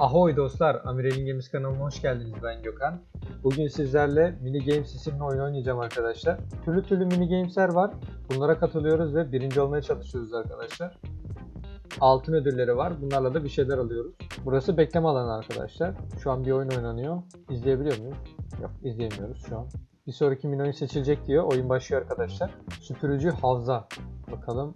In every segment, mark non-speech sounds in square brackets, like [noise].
Ahoy dostlar, Amirel'in Games kanalına hoş geldiniz. Ben Gökhan. Bugün sizlerle Mini Games isimli oyun oynayacağım arkadaşlar. Türlü türlü mini gamesler var. Bunlara katılıyoruz ve birinci olmaya çalışıyoruz arkadaşlar. Altın ödülleri var. Bunlarla da bir şeyler alıyoruz. Burası bekleme alanı arkadaşlar. Şu an bir oyun oynanıyor. İzleyebiliyor muyuz? Yok, izleyemiyoruz şu an. Bir sonraki mini oyun seçilecek diyor. Oyun başlıyor arkadaşlar. Süpürücü havza. Bakalım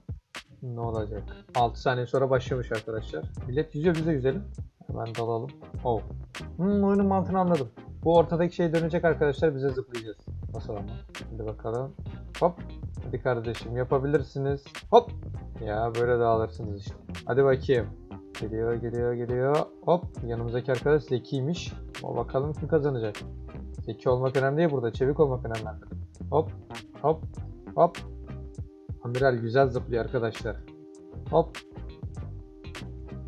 ne olacak. 6 saniye sonra başlamış arkadaşlar. Millet yüzüyor biz de yüzelim. Hemen dalalım. Oh. Hmm, oyunun mantığını anladım. Bu ortadaki şey dönecek arkadaşlar bize zıplayacağız. Nasıl ama? Hadi bakalım. Hop. Hadi kardeşim yapabilirsiniz. Hop. Ya böyle dağılırsınız işte. Hadi bakayım. Geliyor geliyor geliyor. Hop. Yanımızdaki arkadaş zekiymiş. O bakalım kim kazanacak. Zeki olmak önemli değil burada. Çevik olmak önemli. Hop. Hop. Hop. Amiral güzel zıplıyor arkadaşlar. Hop.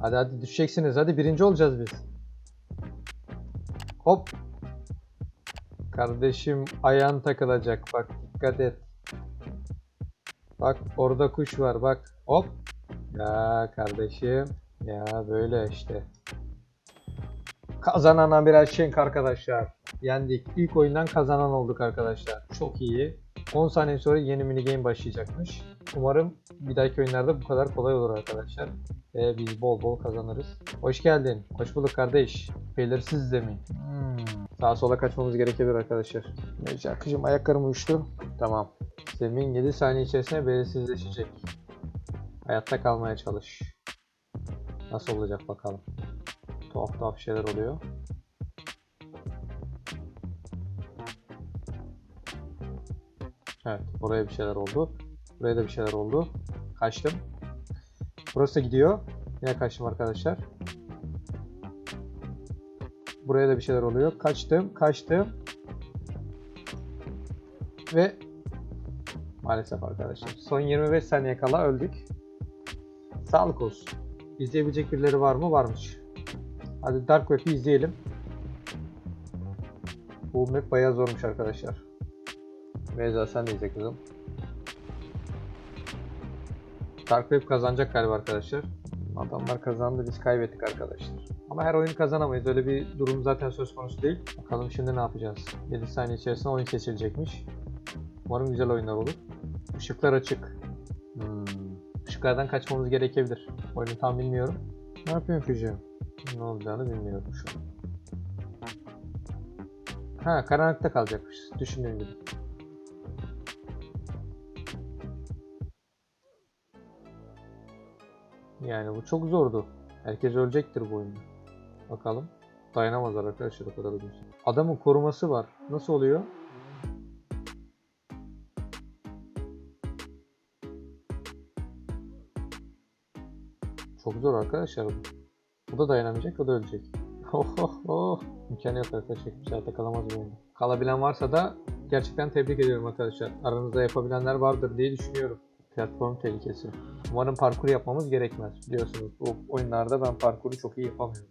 Hadi hadi düşeceksiniz. Hadi birinci olacağız biz. Hop. Kardeşim ayağın takılacak. Bak dikkat et. Bak orada kuş var bak. Hop. Ya kardeşim. Ya böyle işte. Kazanan Amiral Şenk arkadaşlar. Yendik. İlk oyundan kazanan olduk arkadaşlar. Çok iyi. 10 saniye sonra yeni mini game başlayacakmış. Umarım bir dahaki oyunlarda bu kadar kolay olur arkadaşlar. Ve biz bol bol kazanırız. Hoş geldin. Hoş bulduk kardeş. Belirsiz de mi? Hmm. Sağa sola kaçmamız gerekebilir arkadaşlar. Neyse akıcım ayaklarım uyuştu. Tamam. Zemin 7 saniye içerisinde belirsizleşecek. Hayatta kalmaya çalış. Nasıl olacak bakalım. Tuhaf tuhaf şeyler oluyor. Evet, buraya bir şeyler oldu. Buraya da bir şeyler oldu. Kaçtım. Burası da gidiyor. Yine kaçtım arkadaşlar. Buraya da bir şeyler oluyor. Kaçtım, kaçtım. Ve maalesef arkadaşlar. Son 25 saniye kala öldük. Sağlık olsun. İzleyebilecek birileri var mı? Varmış. Hadi Dark Web'i izleyelim. Bu map bayağı zormuş arkadaşlar. Beyza sen de izle kızım. Dark Web kazanacak galiba arkadaşlar. Adamlar kazandı biz kaybettik arkadaşlar. Ama her oyunu kazanamayız. Öyle bir durum zaten söz konusu değil. Bakalım şimdi ne yapacağız. 7 saniye içerisinde oyun seçilecekmiş. Umarım güzel oyunlar olur. Işıklar açık. Hmm. Işıklardan kaçmamız gerekebilir. Oyunu tam bilmiyorum. Ne yapıyorsun Füce? Ne olacağını bilmiyorum şu an. Ha karanlıkta kalacakmış. Düşündüğüm gibi. Yani bu çok zordu. Herkes ölecektir bu oyunda. Bakalım. Dayanamazlar arkadaşlar o kadar uzun. Adamın koruması var. Nasıl oluyor? Çok zor arkadaşlar bu. Bu da dayanamayacak, o da ölecek. [laughs] Oh oh oh. İmkanı yok arkadaşlar. Kimse hayatta kalamaz bu oyunda. Kalabilen varsa da gerçekten tebrik ediyorum arkadaşlar. Aranızda yapabilenler vardır diye düşünüyorum. Platform tehlikesi. Umarım parkur yapmamız gerekmez. Biliyorsunuz bu oyunlarda ben parkuru çok iyi yapamıyorum.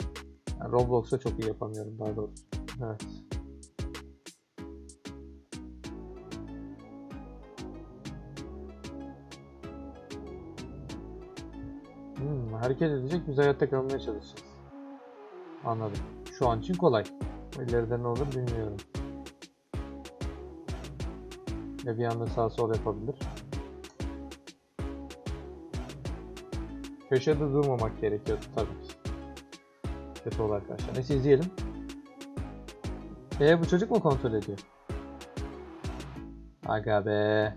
Yani Roblox'ta çok iyi yapamıyorum daha doğrusu. Evet. Hmm, hareket edecek biz hayatta kalmaya çalışacağız. Anladım. Şu an için kolay. İleride ne olur bilmiyorum. Ve bir anda sağ sol yapabilir. Köşede durmamak gerekiyor tabii ki. Kötü olur arkadaşlar. Neyse izleyelim. Ee bu çocuk mu kontrol ediyor? Aga be.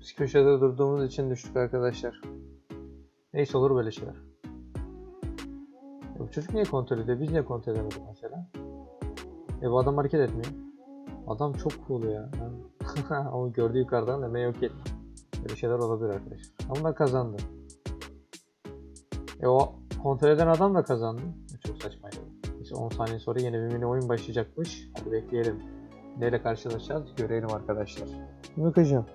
Biz köşede durduğumuz için düştük arkadaşlar. Neyse olur böyle şeyler. E bu çocuk niye kontrol ediyor? Biz niye kontrol edemedik mesela? E bu adam hareket etmiyor. Adam çok cool ya. [laughs] Onu gördü yukarıdan hemen yok etti. Böyle şeyler olabilir arkadaşlar. Ama kazandı. E o kontrol eden adam da kazandı. E, Çok saçmaydı. Neyse 10 saniye sonra yeni bir mini oyun başlayacakmış. Hadi bekleyelim. Neyle karşılaşacağız görelim arkadaşlar. Bakacağım.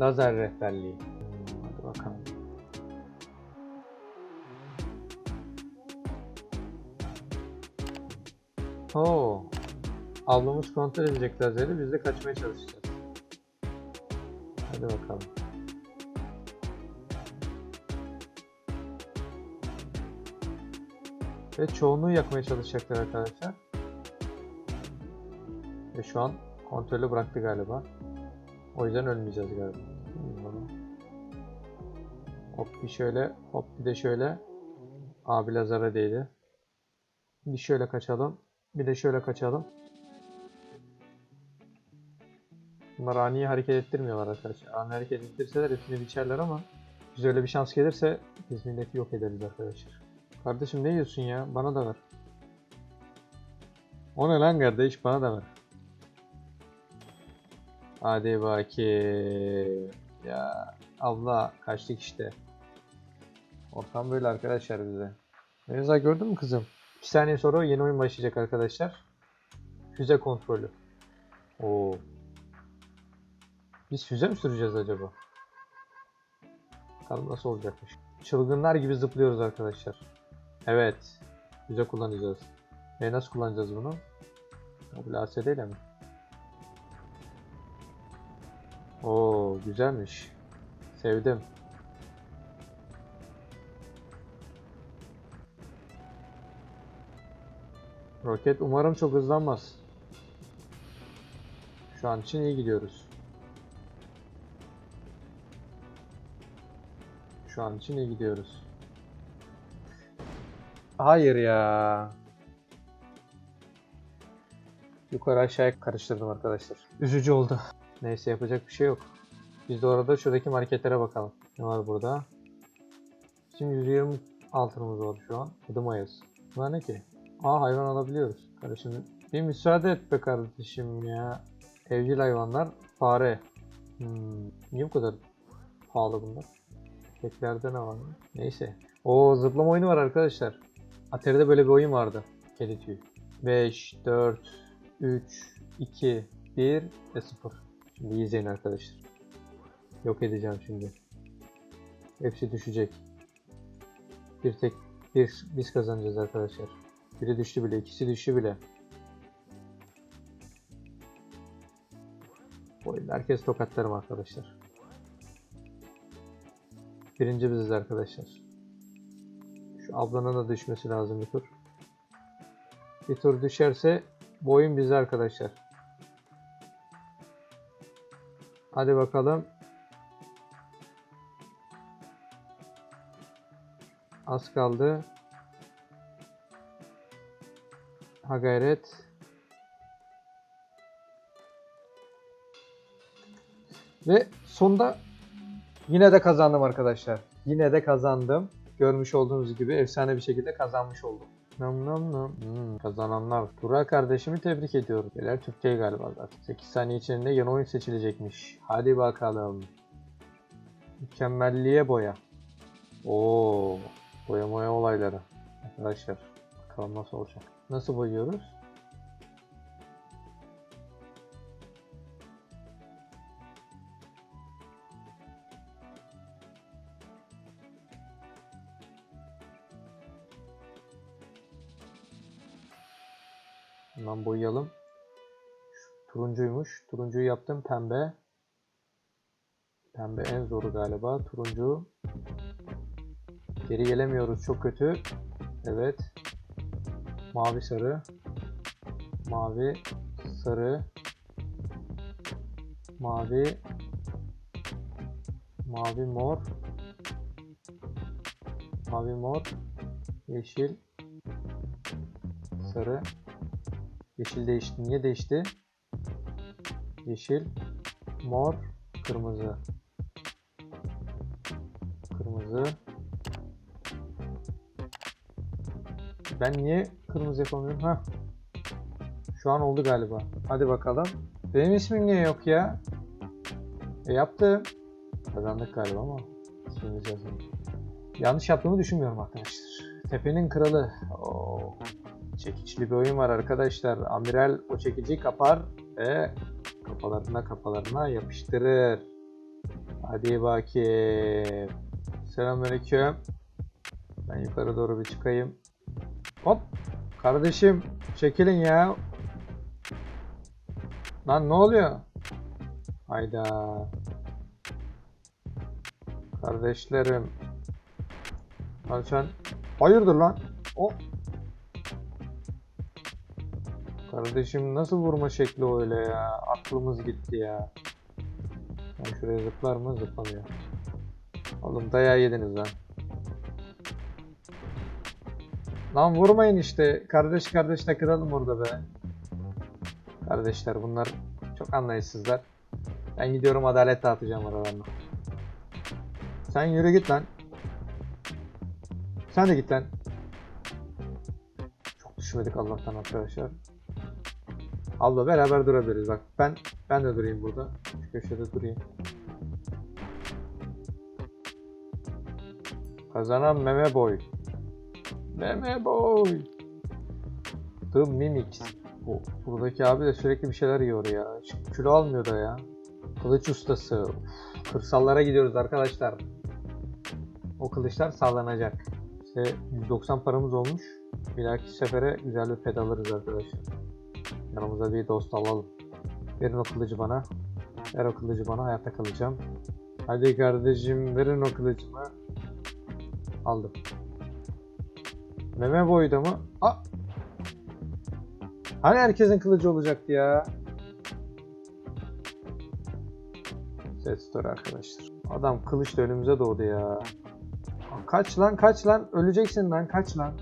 Lazer rehberliği. Hadi bakalım. Oo. Ablamız kontrol edecek lazeri biz de kaçmaya çalışacağız. Hadi bakalım. Ve çoğunluğu yakmaya çalışacaklar arkadaşlar. Ve şu an kontrolü bıraktı galiba. O yüzden ölmeyeceğiz galiba. Hop bir şöyle, hop bir de şöyle. Abi lazara değdi. Bir şöyle kaçalım, bir de şöyle kaçalım. Bunlar ani hareket ettirmiyorlar arkadaşlar. Ani hareket ettirseler hepsini biçerler ama biz öyle bir şans gelirse biz milleti yok ederiz arkadaşlar. Kardeşim ne yiyorsun ya? Bana da ver. O ne lan kardeş? Bana da ver. Hadi bakayım. Ya Allah kaçtık işte. Ortam böyle arkadaşlar bize. Mevza gördün mü kızım? 2 saniye sonra yeni oyun başlayacak arkadaşlar. Füze kontrolü. Oo. Biz füze mi süreceğiz acaba? Bakalım nasıl olacakmış. Çılgınlar gibi zıplıyoruz arkadaşlar. Evet. Füze kullanacağız. E nasıl kullanacağız bunu? ASD ile mi? Oo güzelmiş. Sevdim. Roket umarım çok hızlanmaz. Şu an için iyi gidiyoruz. Şu an için iyi gidiyoruz. Hayır ya. Yukarı aşağıya karıştırdım arkadaşlar. Üzücü oldu. Neyse yapacak bir şey yok. Biz de orada şuradaki marketlere bakalım. Ne var burada? Şimdi 120 altınımız var şu an. Adım ayız. Bunlar ne ki? Aa hayvan alabiliyoruz. Kardeşim bir müsaade et be kardeşim ya. Evcil hayvanlar fare. Hmm, niye bu kadar pahalı bunlar? Keklerde ne var? Neyse. O zıplama oyunu var arkadaşlar. Atari'de böyle bir oyun vardı. Kedi tüyü. 5, 4, 3, 2, 1 ve 0. Şimdi izleyin arkadaşlar. Yok edeceğim şimdi. Hepsi düşecek. Bir tek bir biz kazanacağız arkadaşlar. Biri düştü bile, ikisi düştü bile. Bu oyunda herkes tokatlarım arkadaşlar. Birinci biziz arkadaşlar. Şu ablanın da düşmesi lazım bir tur. Bir tur düşerse bu oyun arkadaşlar. Hadi bakalım. Az kaldı. Ha gayret. Ve sonda yine de kazandım arkadaşlar. Yine de kazandım. Görmüş olduğunuz gibi efsane bir şekilde kazanmış oldum. Nam nam nam. Hmm, kazananlar. Tura kardeşimi tebrik ediyorum. Beyler Türkiye galiba zaten. 8 saniye içinde yeni oyun seçilecekmiş. Hadi bakalım. Mükemmelliğe boya. Oo, boya moya olayları. Arkadaşlar bakalım nasıl olacak. Nasıl boyuyoruz? Hemen boyayalım. Turuncuymuş. Turuncuyu yaptım pembe. Pembe en zoru galiba. Turuncu. Geri gelemiyoruz. Çok kötü. Evet. Mavi sarı. Mavi sarı. Mavi. Mavi mor. Mavi mor. Yeşil. Sarı. Yeşil değişti. Niye değişti? Yeşil, mor, kırmızı. Kırmızı. Ben niye kırmızı yapamıyorum? Ha. Şu an oldu galiba. Hadi bakalım. Benim ismim niye yok ya? E yaptım. Kazandık galiba ama ismimiz yazılmış. Yanlış yaptığımı düşünmüyorum arkadaşlar. Tepenin kralı. Oo. Çekiçli bir oyun var arkadaşlar. Amiral o çekici kapar ve kafalarına kafalarına yapıştırır. Hadi bakayım. Selamünaleyküm. Ben yukarı doğru bir çıkayım. Hop. Kardeşim çekilin ya. Lan ne oluyor? Hayda. Kardeşlerim. Lan sen hayırdır lan? O Kardeşim nasıl vurma şekli öyle ya? Aklımız gitti ya. Ben şuraya zıplar mı? Zıplamıyor. Oğlum dayağı yediniz lan. Lan vurmayın işte. Kardeş kardeş takılalım orada be. Kardeşler bunlar çok anlayışsızlar. Ben gidiyorum adalet dağıtacağım aralarına. Sen yürü git lan. Sen de git lan. Çok düşmedik Allah'tan arkadaşlar. Abla beraber durabiliriz bak. Ben ben de durayım burada. Şu köşede durayım. Kazanan Meme Boy. Meme Boy. The Mimics. Bu, buradaki abi de sürekli bir şeyler yiyor ya. Hiç kilo almıyor da ya. Kılıç ustası. Kırsallara gidiyoruz arkadaşlar. O kılıçlar sağlanacak. İşte 190 paramız olmuş. Bir dahaki sefere güzel bir ped alırız arkadaşlar. Yanımıza bir dost alalım. Verin o kılıcı bana. Ver o kılıcı bana hayatta kalacağım. Hadi kardeşim verin o kılıcımı. Aldım. Meme boyda mı? Aa! Hani herkesin kılıcı olacaktı ya? Set story arkadaşlar. Adam kılıçla önümüze doğdu ya. Kaç lan kaç lan öleceksin lan kaç lan.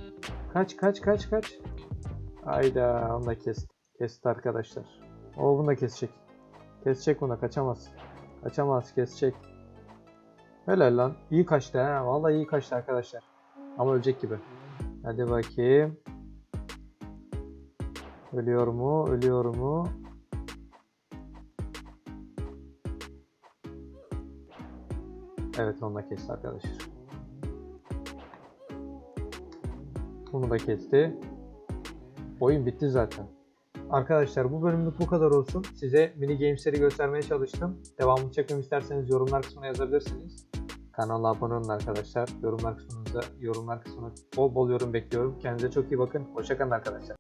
Kaç kaç kaç kaç. Hayda onu da kes. Kesti arkadaşlar. O bunu da kesecek. Kesecek bunu kaçamaz. Kaçamaz kesecek. Helal lan. İyi kaçtı ha. Vallahi iyi kaçtı arkadaşlar. Ama ölecek gibi. Hadi bakayım. Ölüyor mu? Ölüyor mu? Evet onu da kesti arkadaşlar. Bunu da kesti. Oyun bitti zaten. Arkadaşlar bu bölümlük bu kadar olsun. Size mini gamesleri göstermeye çalıştım. Devamını çekmemi isterseniz yorumlar kısmına yazabilirsiniz. Kanala abone olun arkadaşlar. Yorumlar kısmınıza yorumlar kısmına bol bol yorum bekliyorum. Kendinize çok iyi bakın. Hoşçakalın arkadaşlar.